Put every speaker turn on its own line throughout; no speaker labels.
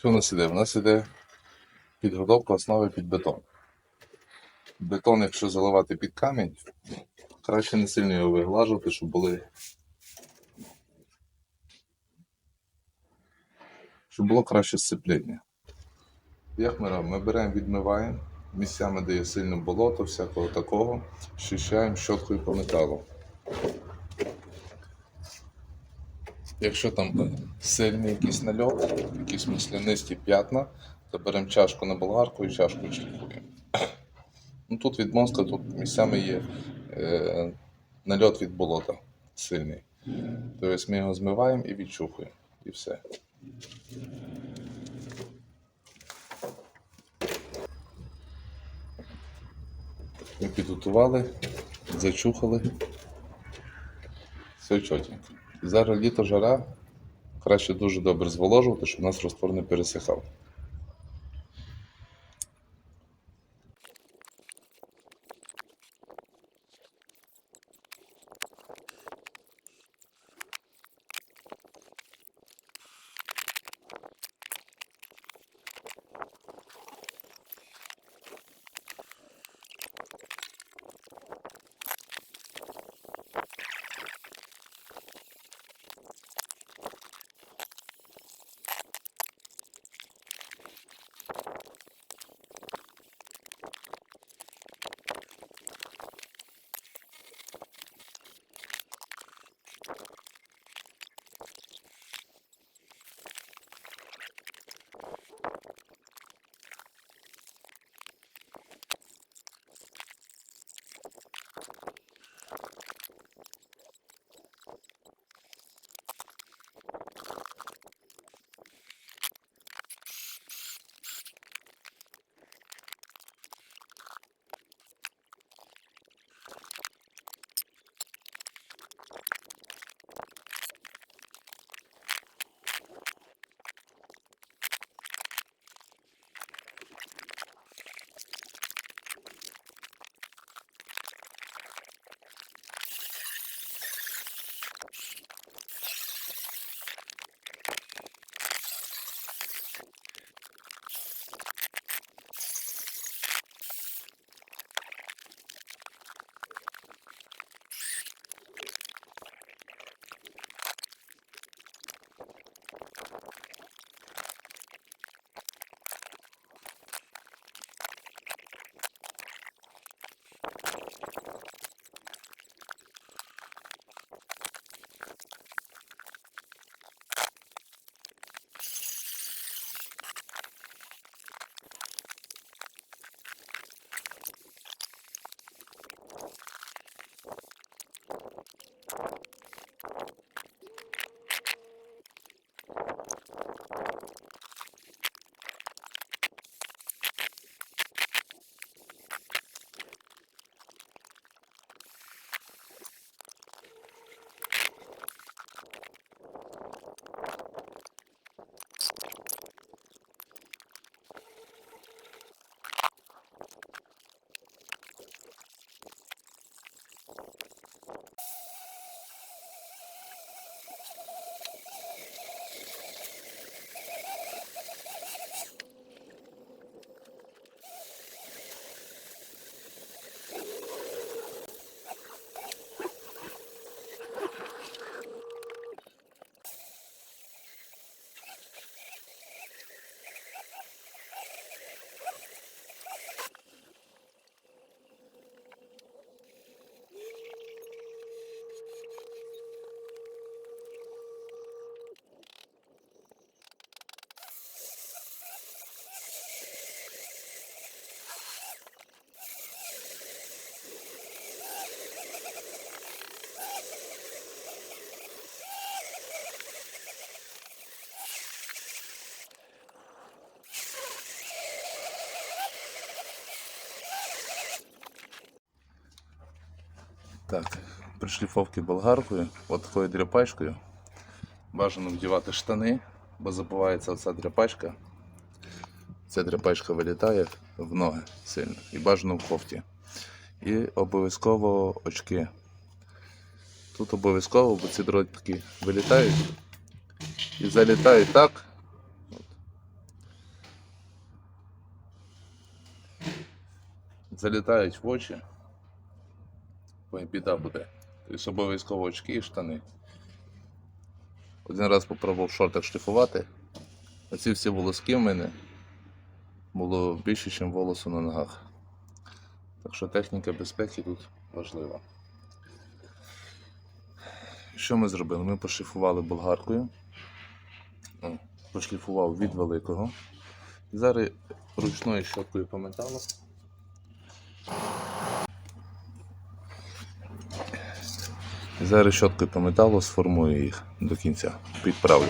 Що у нас іде? У нас іде підготовка основи під бетон. Бетон, якщо заливати під камінь, краще не сильно його виглажувати, щоб були. Щоб було краще сцепління. Як ми робимо? Ми беремо, відмиваємо місцями, де є сильне болото, всякого такого, щищаємо щоткою по металу. Якщо там сильний якийсь нальот, якісь маслянисті п'ятна, то беремо чашку на болгарку і чашку шліфуємо. Ну, тут від мозка, тут місцями є е, нальот від болота сильний. Тобто ми його змиваємо і відчухуємо. І все. Ми підготували, зачухали. Все чотенько. Зараз літо жара. Краще дуже добре зволожувати, щоб у нас розтвор не пересихав. Так, Пришліфовки болгаркою, от такою дряпачкою. Бажано вдівати штани, бо забувається оця дряпачка. Ця дряпачка вилітає в ноги сильно і бажано в кофті. І обов'язково очки. Тут обов'язково, бо ці дротики вилітають і залітають так. Залітають в очі біда буде. Тобто обов'язково очки і штани. Один раз попробував в шортах шліфувати. Оці всі волоски в мене було більше, ніж волосу на ногах. Так що техніка безпеки тут важлива. Що ми зробили? Ми пошліфували болгаркою. Пошліфував від великого. Зараз ручною щоткою по металу. І решеткою по металу сформую їх до кінця. Підправлю.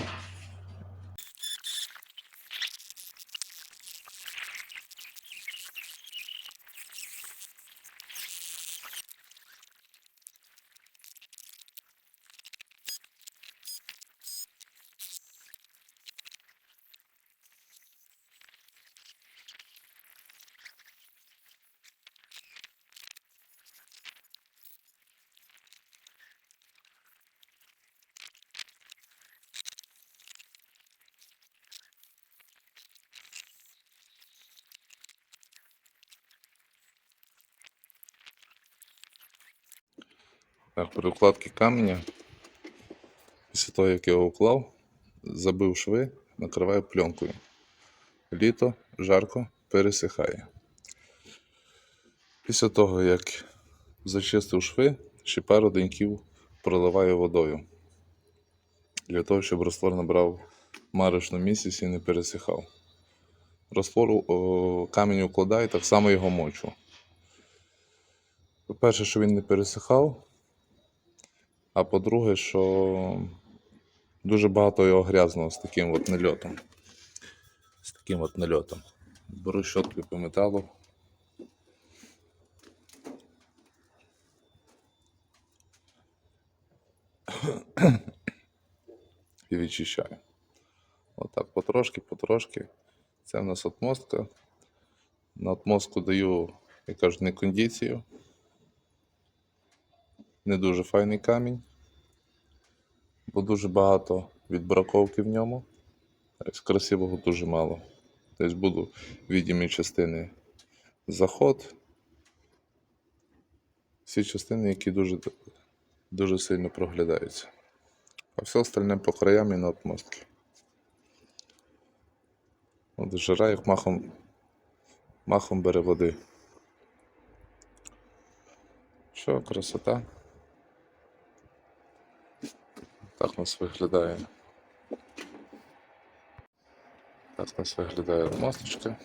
Так, при укладці каменя, після того, як його уклав, забив шви, накриваю пленкою. Літо, жарко, пересихає. Після того, як зачистив шви, ще пару деньків проливаю водою. Для того, щоб раствор набрав марочну місяць і не пересихав. Раствор о, камінь укладаю, так само його мочу. По-перше, що він не пересихав, а по-друге, що дуже багато його грязного з таким от нальотом. З таким от нальотом. Беру щоткою по металу. І відчищаю. Отак, потрошки, потрошки. Це в нас отмостка. На отмостку даю, як кажуть, не кондицію. Не дуже файний камінь, бо дуже багато відбраковки в ньому. Тобто красивого дуже мало. Тобто буду відомі частини заход. Всі частини, які дуже, дуже сильно проглядаються. А все остальне по краям і на отмостки. От жира як махом, махом бере води. Що, красота? Так у нас виглядає. Так нас виглядає мосточка.